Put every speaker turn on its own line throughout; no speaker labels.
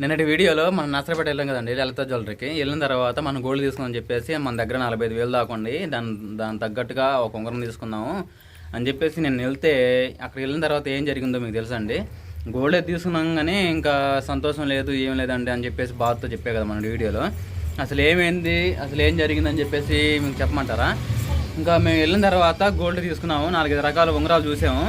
నిన్నటి వీడియోలో మనం నర్సరపేట వెళ్ళాం కదండి లలిత జ్యువెలరీకి. వెళ్ళిన తర్వాత మనం గోల్డ్ తీసుకుందాం చెప్పేసి మన దగ్గర నలభై ఐదు వేలు దాకండి దాని దాని తగ్గట్టుగా ఒక ఉంగరం తీసుకుందాము అని చెప్పేసి నేను వెళ్తే అక్కడ వెళ్ళిన తర్వాత ఏం జరిగిందో మీకు తెలుసండి గోల్డ్ అయితే తీసుకున్నాం కానీ ఇంకా సంతోషం లేదు ఏం లేదండి అని చెప్పేసి బాధతో చెప్పే కదా మన వీడియోలో. అసలు ఏమైంది? అసలు ఏం జరిగిందని చెప్పేసి మీకు చెప్పమంటారా? ఇంకా మేము వెళ్ళిన తర్వాత గోల్డ్ తీసుకున్నాము నాలుగైదు రకాల ఉంగరాలు చూసాము.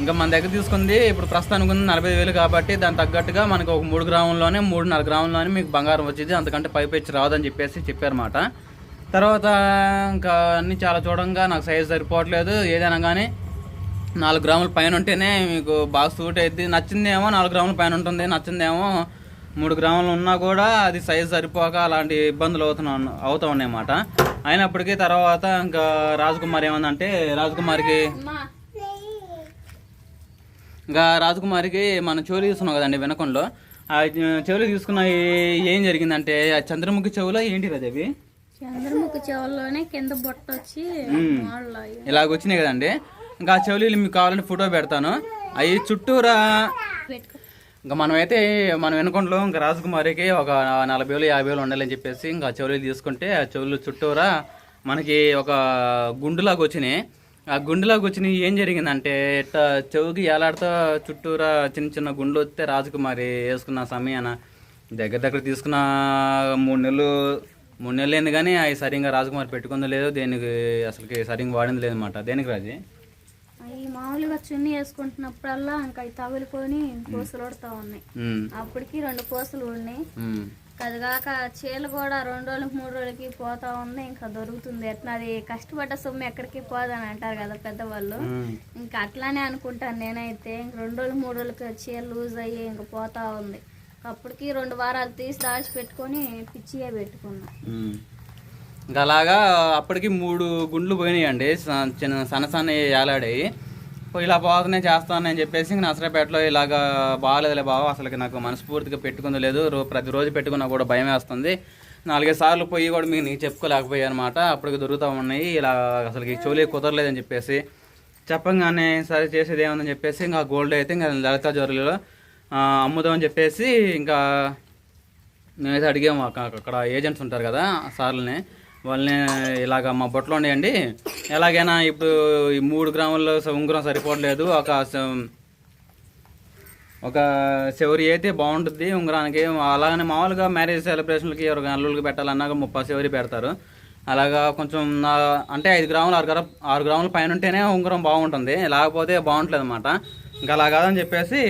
ఇంకా మన దగ్గర తీసుకుంది ఇప్పుడు ప్రస్తుతానికి ఉంది నలభై వేలు కాబట్టి దాని తగ్గట్టుగా మనకు ఒక మూడు గ్రాముల్లోనే మూడున్నర గ్రాముల్లోనే మీకు బంగారం వచ్చేది. అంతకంటే పైపు ఇచ్చి రాదని చెప్పేసి చెప్పారన్నమాట. తర్వాత ఇంకా అన్ని చాలా చూడంగా నాకు సైజ్ సరిపోవట్లేదు. ఏదైనా కానీ నాలుగు గ్రాముల పైన ఉంటేనే మీకు బాగా సూట్ అయింది నచ్చిందేమో నాలుగు గ్రాముల పైన ఉంటుంది నచ్చిందేమో మూడు గ్రాములు ఉన్నా కూడా అది సైజ్ సరిపోక అలాంటి ఇబ్బందులు అవుతున్నా అవుతా ఉన్నాయన్నమాట. అయినప్పటికీ తర్వాత ఇంకా రాజకుమారి ఏమందంటే రాజకుమారికి ఇంకా రాజకుమారికి మనం చెవులు తీసుకున్నాం కదండి వినకంలో. ఆ చెవులు తీసుకున్న ఏ- జరిగిందంటే ఆ చంద్రముఖి చెవులో ఏంటి రాజు అవి
చంద్రముఖి చెవుల్లోనే కింద బొట్ట వచ్చి.
ఇలాగ వచ్చినాయి కదండి. ఇంకా ఆ చెవులు మీకు కావాలంటే ఫోటో పెడతాను. అవి చుట్టూరా. ఇంకా మనమైతే మన వెనుకొండలో ఇంకా రాజకుమారికి ఒక నలభై వేలు యాభై వేలు ఉండాలని చెప్పేసి ఇంకా చెవులు తీసుకుంటే ఆ చెవులు చుట్టూరా మనకి ఒక గుండులాగా వచ్చినాయి. ఆ గుండులాగా వచ్చినాయి ఏం జరిగిందంటే ఇట్ట చెవుకి ఏలాడుతూ చుట్టూరా చిన్న చిన్న గుండ్లు వస్తే రాజకుమారి వేసుకున్న సమయాన దగ్గర దగ్గర తీసుకున్న మూడు నెలలు మూడు నెలలు అయింది కానీ అవి సరిగ్గా రాజకుమారి పెట్టుకుందో లేదో దేనికి అసలుకి సరిగ్గా వాడింది లేదన్నమాట. దేనికి రాజీ?
అవి మామూలుగా చున్నీ వేసుకుంటున్నప్పుడల్లా ఇంకా అవి తగులుకొని పూసలు ఉడతా ఉన్నాయి. అప్పటికి రెండు పూసలు ఉన్నాయి.
ఉమ్,
కదిగాక చీల కూడా రెండు రోజులకి మూడు రోజులకి పోతా ఉంది. ఇంకా దొరుకుతుంది. ఎట్లా అది కష్టపడ్డ సొమ్ము ఎక్కడికి పోదని అంటారు కదా పెద్దవాళ్ళు. ఇంకా అట్లానే అనుకుంటాను నేనైతే. ఇంక రెండు రోజులు మూడు రోజులకి చీర లూజ్ అయ్యి ఇంక పోతా ఉంది. అప్పటికి రెండు వారాలు తీసి దాచి పెట్టుకొని పిచ్చిగా పెట్టుకున్నా.
ఇంకా అలాగా అప్పటికి మూడు గుండ్లు పోయినాయండి. చిన్న సన్న సన్న ఏలాడాయి. ఇలా పోతనే చేస్తానని చెప్పేసి ఇంక ఇలాగ ఇలాగా బాగాలేదులే బావ అసలుకి నాకు మనస్ఫూర్తిగా పెట్టుకుంది లేదు. రో ప్రతిరోజు పెట్టుకున్నా కూడా భయం వేస్తుంది. నాలుగైదు సార్లు పోయి కూడా మీకు నీకు చెప్పుకోలేకపోయాయి అనమాట అప్పటికి దొరుకుతూ ఉన్నాయి. ఇలా అసలుకి చెవులే కుదరలేదని చెప్పేసి చెప్పంగానే సరే చేసేది ఏముందని చెప్పేసి ఇంకా గోల్డ్ అయితే ఇంకా లలిత జ్యువెలరీలో అమ్ముదామని చెప్పేసి ఇంకా మేమైతే అడిగాము అక్కడ ఏజెంట్స్ ఉంటారు కదా సార్లని. వాళ్ళని ఇలాగ మా బొట్టలు ఉన్నాయండి ఎలాగైనా ఇప్పుడు ఈ మూడు గ్రాముల్లో ఉంగరం సరిపోవట్లేదు. ఒక ఒక చివరి అయితే బాగుంటుంది. ఉంగరానికి అలాగనే మామూలుగా మ్యారేజ్ సెలబ్రేషన్లకి ఎవరికి అల్లుళ్ళకి పెట్టాలన్నాక ముప్పై చివరి పెడతారు. అలాగా కొంచెం నా- అంటే ఐదు గ్రాములు ఆరు గ్రా ఆరు గ్రాముల పైన ఉంటేనే ఉంగరం బాగుంటుంది. లేకపోతే బాగుంటలేదు అనమాట ఇంకా అలా కాదని చెప్పేసి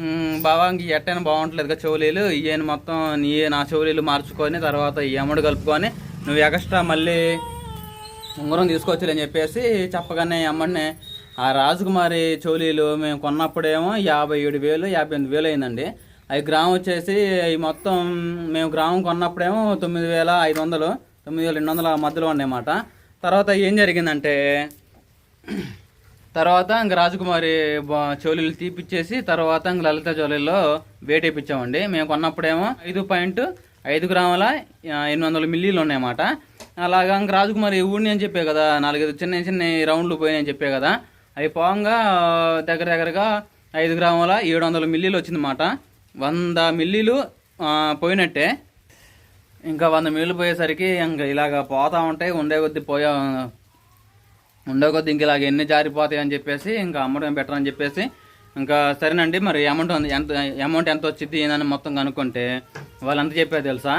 "మ్, బావా ఇంక ఎట్టైనా బాగుంటలేదు కదా చెవులీలు ఇవన్నీ మొత్తం నీ నా చెవులీలు మార్చుకొని తర్వాత ఈ అమౌంట్ కలుపుకొని నువ్వు ఎక్స్ట్రా మళ్ళీ ఉంగరం తీసుకొచ్చులే చెప్పేసి చెప్పగానే అమ్మనే ఆ రాజకుమారి చోలీలు మేము కొన్నప్పుడేమో యాభై ఏడు వేలు యాభై ఎనిమిది వేలు అయిందండి. అవి గ్రామం వచ్చేసి అవి మొత్తం మేము గ్రామం కొన్నప్పుడేమో తొమ్మిది వేల ఐదు వందలు తొమ్మిది వేల రెండు వందల మధ్యలో ఉన్నాయన్నమాట. తర్వాత ఏం జరిగిందంటే తర్వాత ఇంక రాజకుమారి చోలీలు తీపిచ్చేసి తర్వాత ఇంక లలిత చోలీల్లో వేటేపించామండి మేము కొన్నప్పుడేమో ఐదు పాయింట్ ఐదు గ్రాముల ఎనిమిది వందల మిల్లీలు ఉన్నాయన్నమాట. అలాగా ఇంకా రాజకుమారి ఊడిని అని చెప్పే కదా నాలుగైదు చిన్న చిన్న రౌండ్లు పోయినాయని చెప్పే కదా అవి పోగా దగ్గర దగ్గరగా ఐదు గ్రాముల ఏడు వందల మిల్లీలు వచ్చిందన్నమాట. వంద మిల్లీలు పోయినట్టే. ఇంకా వంద మిల్లు పోయేసరికి ఇంకా ఇలాగ పోతూ ఉంటాయి ఉండే కొద్దీ పోయా ఉండే కొద్ది ఇంక ఇలాగ ఎన్ని జారిపోతాయి అని చెప్పేసి ఇంకా అమ్మడం బెటర్ అని చెప్పేసి ఇంకా సరేనండి మరి అమౌంట్ ఉంది- ఎంత అమౌంట్ ఎంత వచ్చింది ఏందని మొత్తం కనుక్కుంటే వాళ్ళు ఎంత చెప్పారు తెలుసా?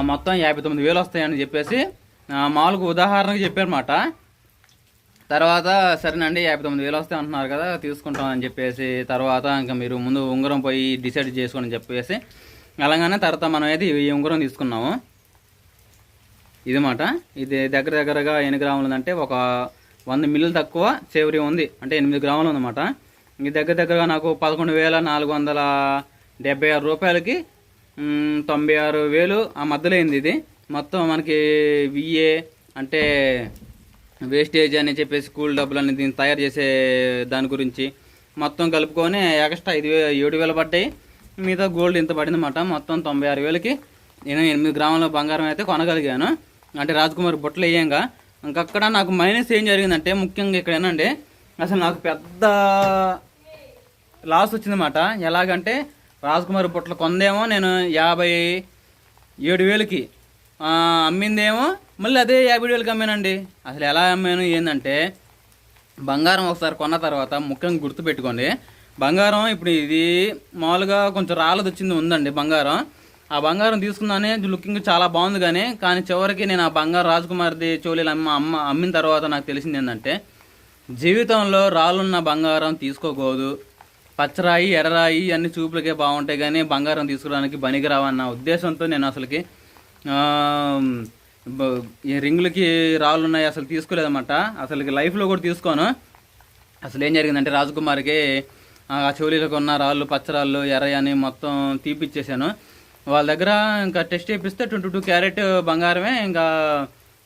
మొత్తం యాభై తొమ్మిది వేలు వస్తాయని చెప్పేసి మామూలుగా ఉదాహరణకు చెప్పారన్నమాట. తర్వాత సరేనండి యాభై తొమ్మిది వేలు వస్తాయి అంటున్నారు కదా తీసుకుంటాం అని చెప్పేసి తర్వాత ఇంకా మీరు ముందు ఉంగరం పోయి డిసైడ్ చేసుకోండి చెప్పేసి అలాగనే తర్వాత మనం అయితే ఈ ఉంగరం తీసుకున్నాము. ఇది మాట. ఇది దగ్గర దగ్గరగా ఎన్ని గ్రాములు ఉందంటే ఒక వంద మిల్లులు తక్కువ చివరి ఉంది. అంటే ఎనిమిది గ్రాములు ఉందన్నమాట. ఇది దగ్గర దగ్గరగా నాకు పదకొండు వేల నాలుగు వందల డెబ్బై ఆరు రూపాయలకి తొంభై ఆరు వేలు ఆ మధ్యలో అయింది ఇది. మొత్తం మనకి విఏ అంటే వేస్టేజ్ అని చెప్పేసి స్కూల్ డబ్బులు అని దీన్ని తయారు చేసే దాని గురించి మొత్తం కలుపుకొని ఎక్స్ట్రా ఐదు వే ఏడు వేలు పడ్డాయి. మిగతా గోల్డ్ ఇంత పడిందన్నమాట. మొత్తం తొంభై ఆరు వేలకి నేను ఎనిమిది గ్రాముల బంగారం అయితే కొనగలిగాను. అంటే రాజ్కుమార్ బుట్టలు వేయంగా. ఇంకక్కడ నాకు మైనస్ ఏం జరిగిందంటే ముఖ్యంగా ఇక్కడ ఏంటంటే అసలు నాకు పెద్ద లాస్ వచ్చిందన్నమాట. ఎలాగంటే రాజకుమారి పుట్ల కొందేమో నేను యాభై ఏడు వేలకి అమ్మిందేమో మళ్ళీ అదే యాభై వేలకి అమ్మానండి. అసలు ఎలా అమ్మాను ఏంటంటే బంగారం ఒకసారి కొన్న తర్వాత ముఖ్యంగా గుర్తుపెట్టుకోండి బంగారం ఇప్పుడు ఇది మామూలుగా కొంచెం రాళ్ళది వచ్చింది ఉందండి బంగారం. ఆ బంగారం తీసుకున్నానే లుకింగ్ చాలా బాగుంది కానీ కానీ చివరికి నేను ఆ బంగారం రాజకుమార్ది చోళీలు అమ్మ అమ్మ అమ్మిన తర్వాత నాకు తెలిసింది ఏంటంటే జీవితంలో రాళ్ళున్న బంగారం తీసుకోకూడదు. పచ్చరాయి ఎర్రరాయి అన్ని చూపులకే బాగుంటాయి కానీ బంగారం తీసుకురావడానికి బనికిరావన్న ఉద్దేశంతో నేను అసలుకి రింగులకి రాళ్ళు ఉన్నాయి అసలు తీసుకోలేదన్నమాట. అసలు లైఫ్లో కూడా తీసుకోను. అసలు ఏం జరిగిందంటే రాజకుమారికి ఆ చోలీలకు ఉన్న రాళ్ళు పచ్చరాళ్ళు ఎర్ర అని మొత్తం తీపిచ్చేసాను. వాళ్ళ దగ్గర ఇంకా టెస్ట్ చేపిస్తే ట్వంటీ టూ క్యారెట్ బంగారమే ఇంకా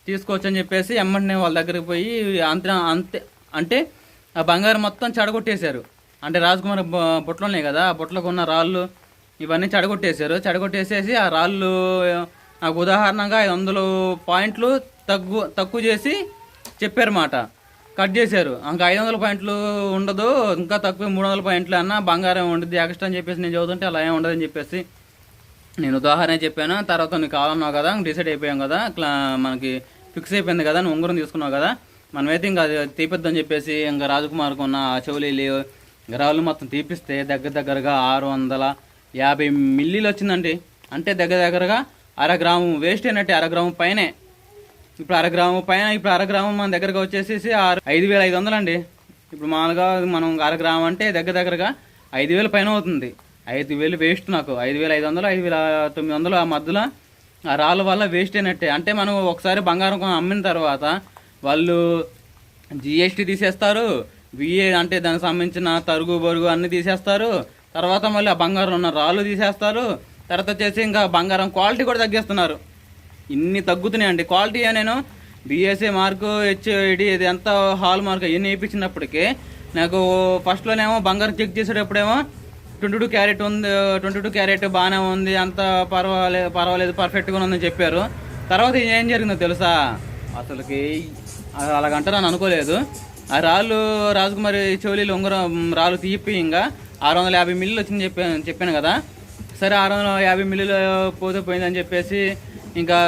తీసుకోవచ్చు అని చెప్పేసి ఎమ్మంటే వాళ్ళ దగ్గరికి పోయి అంత అంతే అంటే ఆ బంగారం మొత్తం చెడగొట్టేశారు. అంటే రాజకుమార్ బ- బుట్టలు ఉన్నాయి కదా ఆ బుట్టలకు ఉన్న రాళ్ళు ఇవన్నీ చెడగొట్టేశారు. చెడగొట్టేసేసి ఆ రాళ్ళు నాకు ఉదాహరణగా ఐదు వందలు పాయింట్లు తగ్గు తక్కువ చేసి చెప్పారన్నమాట. కట్ చేశారు. ఇంకా ఐదు వందల పాయింట్లు ఉండదు ఇంకా తక్కువ మూడు వందల పాయింట్లు అన్న బంగారం ఉండదు ఎక్స్ట్రా అని చెప్పేసి నేను చదువుతుంటే అలా ఏం ఉండదని చెప్పేసి నేను ఉదాహరణ చెప్పాను. తర్వాత నీకు కావాలన్నావు కదా డిసైడ్ అయిపోయాం కదా ఇట్లా మనకి ఫిక్స్ అయిపోయింది కదా నువ్వు ఉంగరం తీసుకున్నావు కదా మనమైతే ఇంకా అది తీపిద్దని చెప్పేసి ఇంకా రాజకుమార్కు ఉన్న ఆ చెవులీలు గ్రావులు మొత్తం తీపిస్తే దగ్గర దగ్గరగా ఆరు వందల యాభై మిల్లీలు వచ్చిందండి. అంటే దగ్గర దగ్గరగా అర గ్రాము వేస్ట్ అయినట్టే అర గ్రాము పైనే. ఇప్పుడు అరగ్రాము పైన ఇప్పుడు అరగ్రాము మన దగ్గరకు వచ్చేసేసి ఆరు ఐదు వేల ఐదు వందలు అండి ఇప్పుడు మామూలుగా మనం అరగ్రాము అంటే దగ్గర దగ్గరగా ఐదు వేల పైన అవుతుంది. ఐదు వేలు వేస్ట్ నాకు. ఐదు వేల ఐదు వందలు ఐదు వేల తొమ్మిది వందలు ఆ మధ్యలో ఆ రాళ్ళ వల్ల వేస్ట్ అయినట్టే. అంటే మనం ఒకసారి బంగారం కొని అమ్మిన తర్వాత వాళ్ళు జిఎస్టీ తీసేస్తారు. విఏ అంటే దానికి సంబంధించిన తరుగు బరుగు అన్ని తీసేస్తారు. తర్వాత మళ్ళీ ఆ బంగారం ఉన్న రాళ్ళు తీసేస్తారు. తర్వాత వచ్చేసి ఇంకా బంగారం క్వాలిటీ కూడా తగ్గిస్తున్నారు. ఇన్ని తగ్గుతున్నాయండి. క్వాలిటీ నేను బిఎస్ఏ మార్కు హెచ్ఐడి ఇది ఎంత హాల్ మార్క్ ఇవన్నీ వేయించినప్పటికీ నాకు ఫస్ట్లోనేమో బంగారం చెక్ చేసేటప్పుడేమో ట్వంటీ టూ క్యారెట్ ఉంది ట్వంటీ టూ క్యారెట్ బాగానే ఉంది అంత పర్వాలేదు పర్వాలేదు పర్ఫెక్ట్గా ఉందని చెప్పారు. తర్వాత ఏం జరిగిందో తెలుసా? అసలుకి అది అలాగంటారు అని అనుకోలేదు. ఆ రాళ్ళు రాజకుమారి చెవులీలు ఉంగరం రాళ్ళు తీపి ఇంకా ఆరు వందల యాభై మిల్లులు వచ్చింది చెప్పాను చెప్పాను కదా. సరే ఆరు వందల యాభై మిల్లులు పోతే పోయిందని చెప్పేసి ఇంకా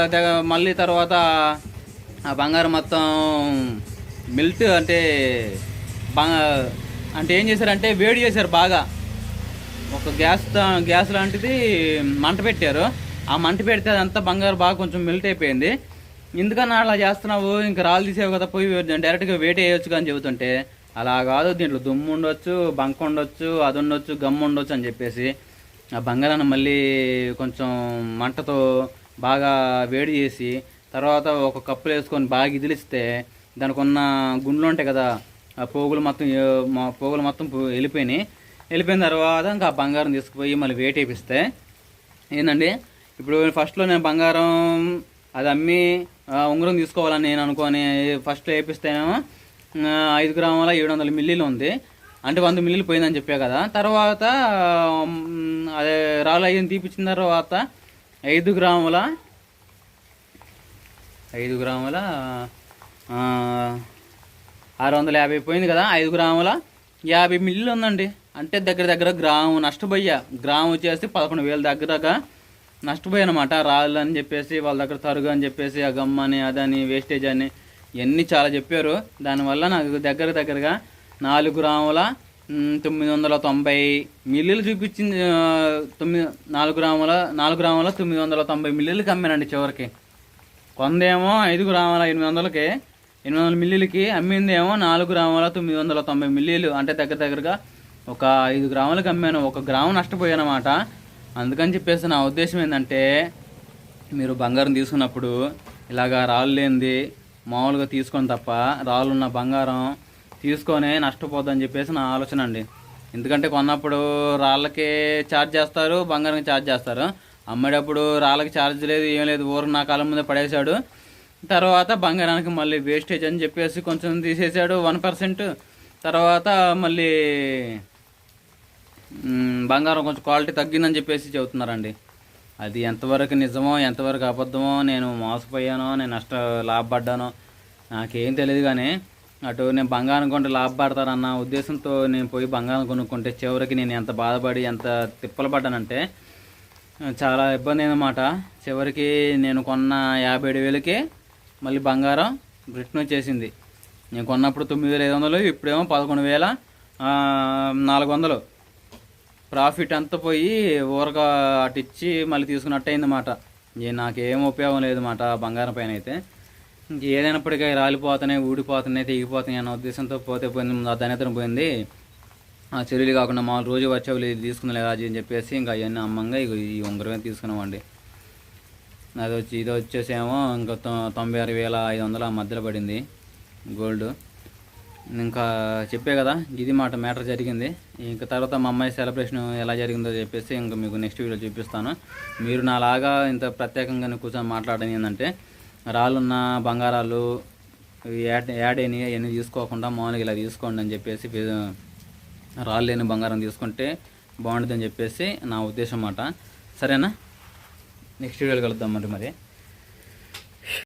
మళ్ళీ తర్వాత ఆ బంగారం మొత్తం మిల్ట్ అంటే బాగా అంటే ఏం చేశారంటే వేడి చేశారు బాగా. ఒక గ్యాస్ గ్యాస్ లాంటిది మంట పెట్టారు. ఆ మంట పెడితే అదంతా బంగారు బాగా కొంచెం మెల్ట్ అయిపోయింది. ఎందుకన్నా అలా చేస్తున్నావు? ఇంకా రాళ్ళు తీసేవు కదా పోయి డైరెక్ట్గా వేట్ వేయొచ్చు అని చెబుతుంటే అలా కాదు దీంట్లో దుమ్ము ఉండొచ్చు బంక ఉండొచ్చు అది ఉండొచ్చు గమ్ ఉండొచ్చు అని చెప్పేసి ఆ బంగారాన్ని మళ్ళీ కొంచెం మంటతో బాగా వేడి చేసి తర్వాత ఒక కప్పులు వేసుకొని బాగా ఇదిలిస్తే దానికి ఉన్న గుండ్లు ఉంటాయి కదా ఆ పోగులు మొత్తం పోగులు మొత్తం పో- వెళ్ళిపోయినాయి. వెళ్ళిపోయిన తర్వాత ఇంకా ఆ బంగారం తీసుకుపోయి మళ్ళీ వేట్ వేపిస్తే ఏంటండి ఇప్పుడు ఫస్ట్లో నేను బంగారం అది అమ్మి ఉంగరం తీసుకోవాలని నేను అనుకోని ఫస్ట్ వేపిస్తేనేమో ఐదు గ్రాముల ఏడు వందల మిల్లీలు ఉంది. అంటే వంద మిల్లీలు పోయిందని చెప్పా కదా. తర్వాత అదే రాళ్ళు అయ్యింది తీపిచ్చిన తర్వాత ఐదు గ్రాముల ఐదు గ్రాముల ఆరు వందల యాభై పోయింది కదా. ఐదు గ్రాముల యాభై మిల్లీలు ఉందండి. అంటే దగ్గర దగ్గర గ్రాము నష్టపోయా గ్రాము వచ్చేసి పదకొండు వేల దగ్గరగా నష్టపోయా అనమాట రాళ్ళు అని చెప్పేసి వాళ్ళ దగ్గర తరుగు అని చెప్పేసి ఆ గమ్మని అదని వేస్టేజ్ అని ఇవన్నీ చాలా చెప్పారు. దానివల్ల నాకు దగ్గర దగ్గరగా నాలుగు గ్రాముల తొమ్మిది వందల తొంభై మిల్లులు చూపించింది తొమ్మిది నాలుగు గ్రాముల నాలుగు గ్రాముల తొమ్మిది వందల తొంభై మిల్లులకి అమ్మానండి చివరికి. కొందేమో ఐదు గ్రాముల ఎనిమిది వందలకి ఎనిమిది వందల మిల్లులకి అమ్మిందేమో నాలుగు గ్రాముల తొమ్మిది వందల తొంభై మిల్లీలు. అంటే దగ్గర దగ్గరగా ఒక ఐదు గ్రాములకు అమ్మాను ఒక గ్రాము నష్టపోయానమాట. అందుకని చెప్పేసి నా ఉద్దేశం ఏంటంటే మీరు బంగారం తీసుకున్నప్పుడు ఇలాగా రాళ్ళు లేనిది మామూలుగా తీసుకొని తప్ప రాళ్ళు ఉన్న బంగారం తీసుకొని నష్టపోద్దని చెప్పేసి నా ఆలోచన అండి. ఎందుకంటే కొన్నప్పుడు రాళ్ళకి ఛార్జ్ చేస్తారు బంగారానికి ఛార్జ్ చేస్తారు. అమ్మేటప్పుడు రాళ్ళకి ఛార్జ్ లేదు ఏం లేదు ఊరు నా కాలం ముందే పడేశాడు. తర్వాత బంగారానికి మళ్ళీ వేస్టేజ్ అని చెప్పేసి కొంచెం తీసేసాడు వన్ పర్సెంట్ తర్వాత మళ్ళీ బంగారం కొంచెం క్వాలిటీ తగ్గిందని చెప్పేసి చెబుతున్నారండి. అది ఎంతవరకు నిజమో ఎంతవరకు అబద్ధమో నేను మోసపోయానో నేను నష్ట లాభపడ్డానో నాకేం తెలియదు కానీ అటు నేను బంగారం కొంటే లాభపడతారన్న ఉద్దేశంతో నేను పోయి బంగారం కొనుక్కుంటే చివరికి నేను ఎంత బాధపడి ఎంత తిప్పలు పడ్డానంటే చాలా ఇబ్బంది అయిందన్నమాట చివరికి నేను కొన్న యాభై ఏడు వేలకి మళ్ళీ బంగారం రిటర్న్ వచ్చేసింది. నేను కొన్నప్పుడు తొమ్మిది వేల ఐదు వందలు ఇప్పుడేమో పదకొండు వేల నాలుగు వందలు. ప్రాఫిట్ అంతా పోయి ఊరగా అటు ఇచ్చి మళ్ళీ తీసుకున్నట్టు అయిందన్నమాట నాకేం ఉపయోగం లేదు మాట బంగారం పైన అయితే ఇంక ఏదైనప్పటికీ రాలిపోతున్నాయి ఊడిపోతున్నాయి తెగిపోతున్నాయి అన్న ఉద్దేశంతో పోతే పోయింది ఆ ధనితనం పోయింది. ఆ చెరువులు కాకుండా మామూలు రోజు వచ్చేవాళ్ళు ఇది తీసుకుని రాజు అని చెప్పేసి ఇంకా అవన్నీ అమ్మంగా ఇక ఈ ఉంగరమే తీసుకున్నామండి. అది వచ్చి ఇది వచ్చేసేమో ఇంకా తొంభై ఆరు వేల ఐదు వందల మధ్యలో పడింది గోల్డ్. ఇంకా చెప్పే కదా ఇది మాట మ్యాటర్ జరిగింది. ఇంకా తర్వాత మా అమ్మాయి సెలబ్రేషన్ ఎలా జరిగిందో చెప్పేసి ఇంకా మీకు నెక్స్ట్ వీడియో చూపిస్తాను. మీరు నాలాగా ఇంత ప్రత్యేకంగా కూర్చొని మాట్లాడడం ఏంటంటే రాళ్ళున్న బంగారాలు యాడ్ యాడ్ అయినవి అవన్నీ తీసుకోకుండా మామూలుగా ఇలా తీసుకోండి అని చెప్పేసి రాళ్ళు లేని బంగారం తీసుకుంటే బాగుంటుందని చెప్పేసి నా ఉద్దేశం మాట. సరేనా? నెక్స్ట్ వీడియోలో కలుద్దాం మరి మరి.